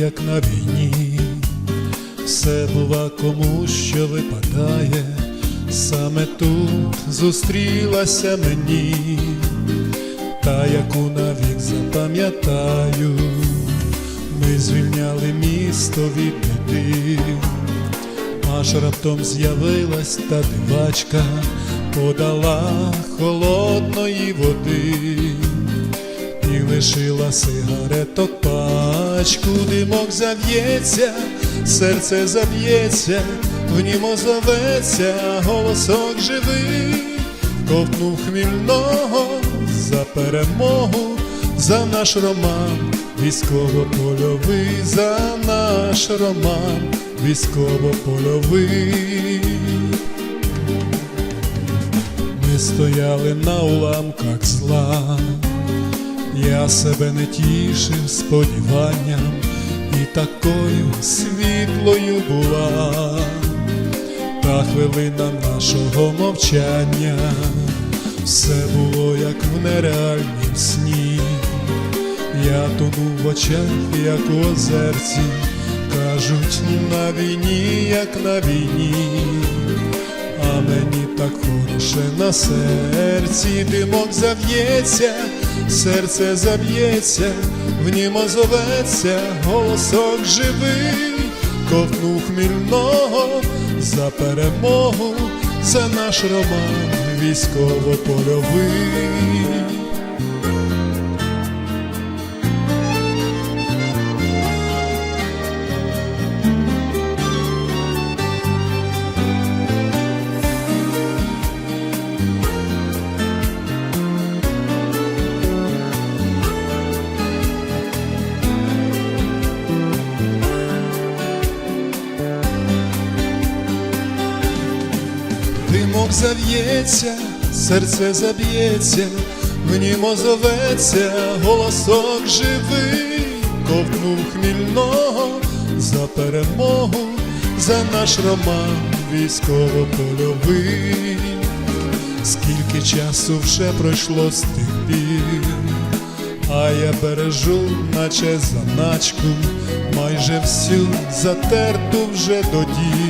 як на війні, все бува кому що випадає, саме тут зустрілася мені, та яку навік запам'ятаю, ми звільняли місто від біди, аж раптом з'явилась та дивачка, подала холодної води. І лишила сигареток пачку, димок зав'ється, серце заб'ється, в нім озоветься голосок живий, ковтнув хмільного за перемогу, за наш роман, військово-польовий, за наш роман, військово-польовий. Ми стояли на уламках. Я себе не тішив сподіванням, і такою світлою була та хвилина нашого мовчання, все було як в нереальнім сні. Я тонув в очах, як у озерці, кажуть, на війні, як на війні, а мені так хороше на серці, димок зав'ється, серце заб'ється, в нім озоветься, голосок живий, ковтну хмільного за перемогу, за наш роман військово-польовий. Димок зав'ється, серце заб'ється, в нім озоветься, голосок живий, ковтнув хмільного за перемогу, за наш роман військово-польовий. Скільки часу вже пройшло з тих пір, а я бережу, наче заначку, майже всю затерту вже до дір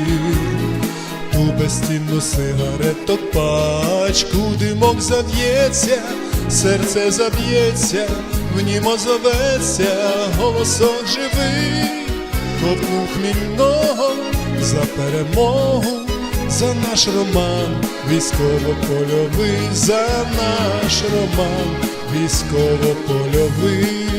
ту безцінну сигареток пачку, димок зав'ється, серце заб'ється, в нім озоветься, голосок живий, ковтнув хмільного за перемогу, за наш роман, військово-польовий, за наш роман, військово-польовий.